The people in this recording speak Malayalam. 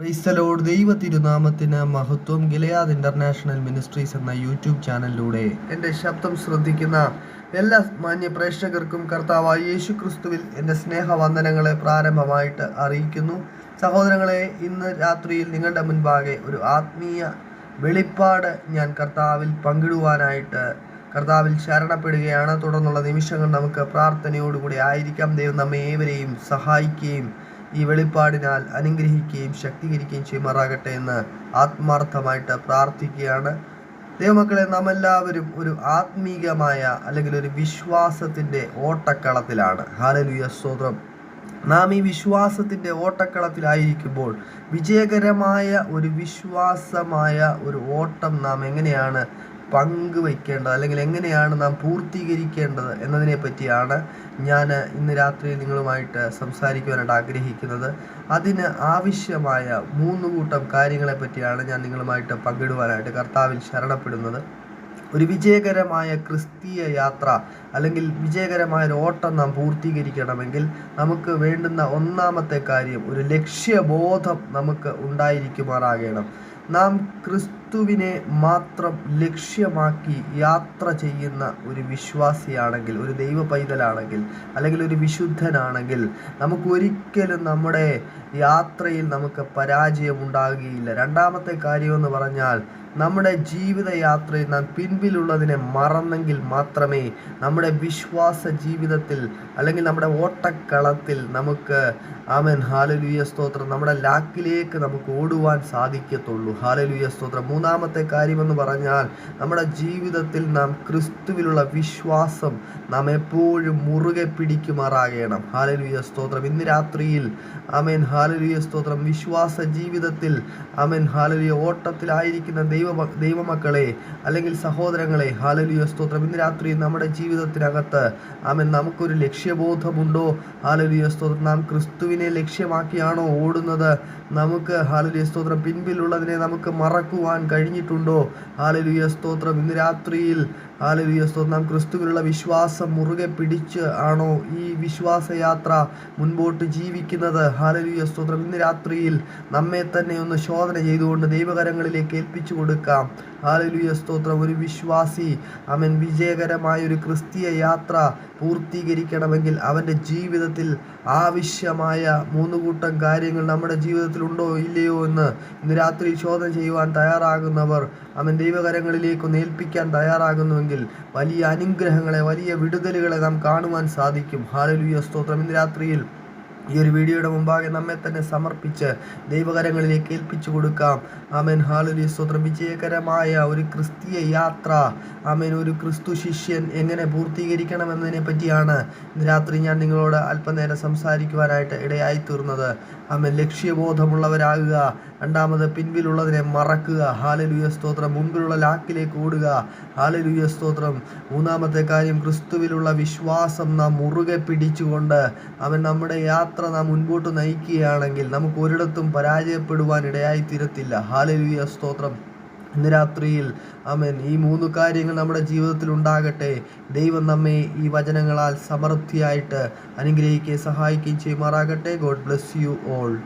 ക്രൈസ്തലോട് ദൈവ തിരുനാമത്തിന് മഹത്വം ഗിലയാദ് ഇന്റർനാഷണൽ മിനിസ്ട്രീസ് എന്ന യൂട്യൂബ് ചാനലിലൂടെ എന്റെ ശബ്ദം ശ്രദ്ധിക്കുന്ന എല്ലാ മാന്യ പ്രേക്ഷകർക്കും കർത്താവായ യേശു ക്രിസ്തുവിൽ എന്റെ സ്നേഹവന്ദനങ്ങളെ പ്രാരംഭമായിട്ട് അറിയിക്കുന്നു. സഹോദരങ്ങളെ ഇന്ന് രാത്രിയിൽ നിങ്ങളുടെ മുൻപാകെ ഒരു ആത്മീയ വെളിപ്പാട് ഞാൻ കർത്താവിൽ പങ്കിടുവാനായിട്ട് കർത്താവിൽ ശരണപ്പെടുകയാണ്. തുടർന്നുള്ള നിമിഷങ്ങൾ നമുക്ക് പ്രാർത്ഥനയോടുകൂടി ആയിരിക്കാം. ദൈവം നമ്മെ ഏവരെയും സഹായിക്കുകയും ഈ വെളിപ്പാടിനാൽ അനുഗ്രഹിക്കുകയും ശക്തീകരിക്കുകയും ചെയ്യുമാറാകട്ടെ എന്ന് ആത്മാർത്ഥമായിട്ട് പ്രാർത്ഥിക്കുകയാണ്. ദൈവമക്കളെ നാം എല്ലാവരും ഒരു ആത്മീകമായ അല്ലെങ്കിൽ ഒരു വിശ്വാസത്തിന്റെ ഓട്ടക്കളത്തിലാണ്. ഹാലലുയ സ്തോത്രം. നാം ഈ വിശ്വാസത്തിന്റെ ഓട്ടക്കളത്തിലായിരിക്കുമ്പോൾ വിജയകരമായ ഒരു വിശ്വാസമായ ഒരു ഓട്ടം നാം എങ്ങനെയാണ് പങ്കുവയ്ക്കേണ്ടത് അല്ലെങ്കിൽ എങ്ങനെയാണ് നാം പൂർത്തീകരിക്കേണ്ടത് എന്നതിനെ പറ്റിയാണ് ഞാൻ ഇന്ന് രാത്രി നിങ്ങളുമായിട്ട് സംസാരിക്കുവാനായിട്ട് ആഗ്രഹിക്കുന്നത്. അതിന് ആവശ്യമായ മൂന്ന് കൂട്ടം കാര്യങ്ങളെ പറ്റിയാണ് ഞാൻ നിങ്ങളുമായിട്ട് പങ്കിടുവാനായിട്ട് കർത്താവിൽ ശരണപ്പെടുന്നത്. ഒരു വിജയകരമായ ക്രിസ്തീയ യാത്ര അല്ലെങ്കിൽ വിജയകരമായ ഒരു ഓട്ടം നാം പൂർത്തീകരിക്കണമെങ്കിൽ നമുക്ക് വേണ്ടുന്ന ഒന്നാമത്തെ കാര്യം ഒരു ലക്ഷ്യബോധം നമുക്ക് ഉണ്ടായിരിക്കുമാറാകണം. നാം ക്രിസ്തുവിനെ മാത്രം ലക്ഷ്യമാക്കി യാത്ര ചെയ്യുന്ന ഒരു വിശ്വാസിയാണെങ്കിൽ ഒരു ദൈവ പൈതലാണെങ്കിൽ അല്ലെങ്കിൽ ഒരു വിശുദ്ധനാണെങ്കിൽ നമുക്ക് ഒരിക്കലും നമ്മുടെ യാത്രയിൽ നമുക്ക് പരാജയം ഉണ്ടാകുകയില്ല രണ്ടാമത്തെ കാര്യമെന്ന് പറഞ്ഞാൽ നമ്മുടെ ജീവിതയാത്രയിൽ നാം പിൻപിലുള്ളതിനെ മറന്നെങ്കിൽ മാത്രമേ നമ്മുടെ വിശ്വാസ ജീവിതത്തിൽ അല്ലെങ്കിൽ നമ്മുടെ ഓട്ടക്കളത്തിൽ നമുക്ക് ആമൻ. ഹാലലുയ സ്തോത്രം. നമ്മുടെ ലാക്കിലേക്ക് നമുക്ക് ഓടുവാൻ സാധിക്കത്തുള്ളൂ. ഹാലലുയ സ്തോത്രം. മൂന്നാമത്തെ കാര്യമെന്ന് പറഞ്ഞാൽ നമ്മുടെ ജീവിതത്തിൽ നാം ക്രിസ്തുവിലുള്ള വിശ്വാസം നാം എപ്പോഴും മുറുകെ പിടിക്കുമാറാകണം. ഹാലലുയ സ്തോത്രം. ഇന്ന് രാത്രിയിൽ ആമേൻ. ഹാലലുയ സ്തോത്രം. വിശ്വാസ ജീവിതത്തിൽ ആമേൻ. ഹാലലുയ ഓട്ടത്തിലായിരിക്കുന്ന ദൈവ ദൈവമക്കളെ അല്ലെങ്കിൽ സഹോദരങ്ങളെ ഹാലലുയ സ്തോത്രം. ഇന്ന് രാത്രി നമ്മുടെ ജീവിതത്തിനകത്ത് ആമൻ നമുക്കൊരു ലക്ഷ്യബോധമുണ്ടോ? ഹാലലുയ സ്തോത്രം. നാം ക്രിസ്തുവിനെ ലക്ഷ്യമാക്കിയാണോ ഓടുന്നത്? നമുക്ക് ഹാലലുയ സ്തോത്രം പിൻപിലുള്ളതിനെ നമുക്ക് മറക്കുവാൻ കഴിഞ്ഞിട്ടുണ്ടോ? ഹാലലുയ സ്തോത്രം. ഇന്ന് രാത്രിയിൽ ഹാലലുയ സ്തോത്രം. ക്രിസ്തുവിലുള്ള വിശ്വാസം മുറുകെ പിടിച്ച് ആണോ ഈ വിശ്വാസയാത്ര മുൻപോട്ട് ജീവിക്കുന്നത്? ഹാലലുയ സ്തോത്രം. ഇന്ന് രാത്രിയിൽ നമ്മെ തന്നെ ഒന്ന് ശോധന ചെയ്തുകൊണ്ട് ദൈവകരങ്ങളിലേക്ക് ഏൽപ്പിച്ചു കൊടുക്കാം. ഹാലലുയ സ്തോത്രം. ഒരു വിശ്വാസി അവൻ വിജയകരമായ ഒരു ക്രിസ്തീയ യാത്ര പൂർത്തീകരിക്കണമെങ്കിൽ അവന്റെ ജീവിതത്തിൽ ആവശ്യമായ മൂന്ന് കൂട്ടം കാര്യങ്ങൾ നമ്മുടെ ജീവിതത്തിൽ ഉണ്ടോ ഇല്ലയോ എന്ന് ഇന്ന് രാത്രി ശോധന ചെയ്യുവാൻ തയ്യാറാകുന്നവർ അവൻ ദൈവകരങ്ങളിലേക്ക് നേൽപ്പിക്കാൻ തയ്യാറാകുന്നുവെങ്കിൽ വലിയ അനുഗ്രഹങ്ങളെ വലിയ വിടുതലുകളെ നാം കാണുവാൻ സാധിക്കും. ഹാലലുയ സ്തോത്രം. ഇന്ന് രാത്രിയിൽ ഈ ഒരു വീഡിയോയുടെ മുമ്പാകെ നമ്മെ തന്നെ സമർപ്പിച്ച് ദൈവകരങ്ങളിലേക്ക് ഏൽപ്പിച്ചു കൊടുക്കാം. ആമേൻ. ഹാലുലി സ്തോത്രം. വിജയകരമായ ഒരു ക്രിസ്തീയ യാത്ര. ആമേൻ. ഒരു ക്രിസ്തു ശിഷ്യൻ എങ്ങനെ പൂർത്തീകരിക്കണമെന്നതിനെ പറ്റിയാണ് ഇന്ന് രാത്രി ഞാൻ നിങ്ങളോട് അല്പനേരം സംസാരിക്കുവാനായിട്ട് ഇടയായി തീർന്നത് ആമേൻ. ലക്ഷ്യബോധമുള്ളവരാകുക. രണ്ടാമത് പിൻവിലുള്ളതിനെ മറക്കുക. ഹാലലുയ. സ്തോത്രം. മുൻപിലുള്ള ലാക്കിലേക്ക് ഓടുക. ഹാലലുയ. സ്തോത്രം. മൂന്നാമത്തെ കാര്യം ക്രിസ്തുവിലുള്ള വിശ്വാസം നാം മുറുകെ പിടിച്ചുകൊണ്ട് അവൻ നമ്മുടെ യാത്ര യാത്ര നാം മുൻപോട്ട് നയിക്കുകയാണെങ്കിൽ നമുക്ക് ഒരിടത്തും പരാജയപ്പെടുവാൻ ഇടയായി തീരത്തില്ല. ഹാലലുയ സ്തോത്രം. ഇന്ന് രാത്രിയിൽ. അമൻ ഈ മൂന്ന് കാര്യങ്ങൾ നമ്മുടെ ജീവിതത്തിൽ ഉണ്ടാകട്ടെ. ദൈവം നമ്മെ ഈ വചനങ്ങളാൽ സമൃദ്ധിയായിട്ട് അനുഗ്രഹിക്കുകയും സഹായിക്കുകയും ചെയ്യുമാറാകട്ടെ. God bless you all.